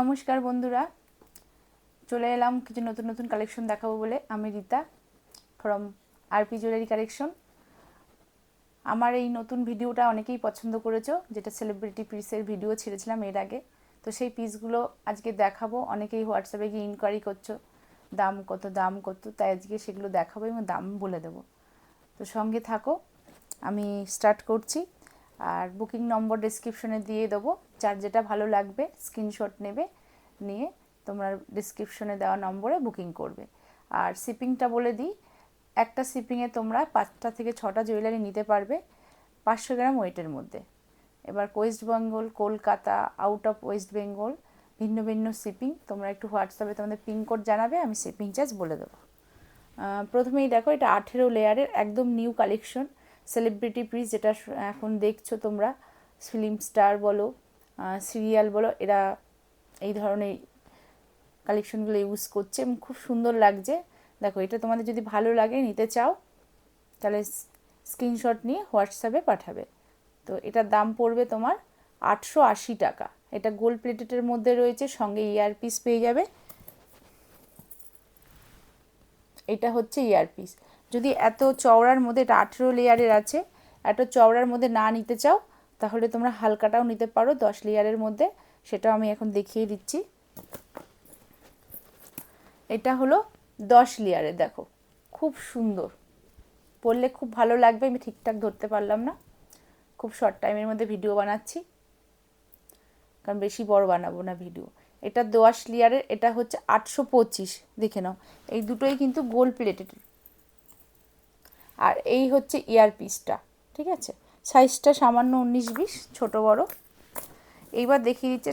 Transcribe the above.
নমস্কার বন্ধুরা। চলে এলাম কিছু নতুন নতুন কালেকশন দেখাবো বলে। আমি Rita from RP jewellery collection আমার এই নতুন ভিডিওটা অনেকেই পছন্দ করেছ, যেটা সেলিব্রিটি পিসের ভিডিও ছেড়েছিলাম এর আগে। তো সেই পিসগুলো আজকে দেখাবো। অনেকেই হোয়াটসঅ্যাপে গিয়ে ইনকোয়ারি করছ, দাম কত দাম কত, তাই আজকে সেগুলো দেখাবো এবং দাম বলে দেবো। তো সঙ্গে থাকো, আমি স্টার্ট করছি। আর বুকিং নম্বর ডিসক্রিপশনে দিয়ে দেবো। যার যেটা ভালো লাগবে স্ক্রিনশট নেবে, নিয়ে তোমরা ডিসক্রিপশনে দেওয়া নম্বরে বুকিং করবে। আর শিপিংটা বলে দিই, একটা শিপিংয়ে তোমরা পাঁচটা থেকে ছটা জুয়েলারি নিতে পারবে পাঁচশো গ্রাম ওয়েটের মধ্যে। এবার West Bengal Kolkata out of West Bengal ভিন্ন ভিন্ন শিপিং তোমরা একটু হোয়াটসঅ্যাপে তোমাদের পিনকোড জানাবে, আমি শিপিং চার্জ বলে দেবো। প্রথমেই দেখো এটা আঠেরো লেয়ারের একদম নিউ কালেকশন সেলিব্রিটি পিস যেটা এখন দেখছ তোমরা ফিল্ম স্টার বলো সিরিয়াল বলো, এরা এই ধরনের কালেকশনগুলো ইউজ করছে এবং খুব সুন্দর লাগছে। দেখো, এটা তোমাদের যদি ভালো লাগে, নিতে চাও, তাহলে স্ক্রিনশট নিয়ে হোয়াটসঅ্যাপে পাঠাবে। তো এটার দাম পড়বে তোমার আটশো আশি টাকা। এটা গোল্ড প্লেটেটের মধ্যে রয়েছে, সঙ্গে ইয়ারপিস পেয়ে যাবে। এটা হচ্ছে ইয়ারপিস যদি এত চওড়ার মধ্যে এটা আঠেরো লেয়ারের আছে, এত চওড়ার মধ্যে না নিতে চাও, তাহলে তোমরা হালকাটাও নিতে পারো, দশ লেয়ারের মধ্যে। সেটাও আমি এখন দেখিয়ে দিচ্ছি। এটা হলো দশ লেয়ারের, দেখো, খুব সুন্দর। পরলে খুব ভালো লাগবে, আমি ঠিকঠাক ধরতে পারলাম না। খুব শর্ট টাইমের মধ্যে ভিডিও বানাচ্ছি। কারণ বেশি বড় বানাবো না ভিডিও এটা দোয়াশ লেয়ারের, এটা হচ্ছে আটশো পঁচিশ, দেখে নাও। এই দুটোই কিন্তু গোল্ড প্লেটেড আর এই হচ্ছে ইয়ার পিসটা ঠিক আছে? সাইজটা সামান্য উনিশ বিশ, ছোটো বড়ো। এইবার দেখিয়ে দিচ্ছে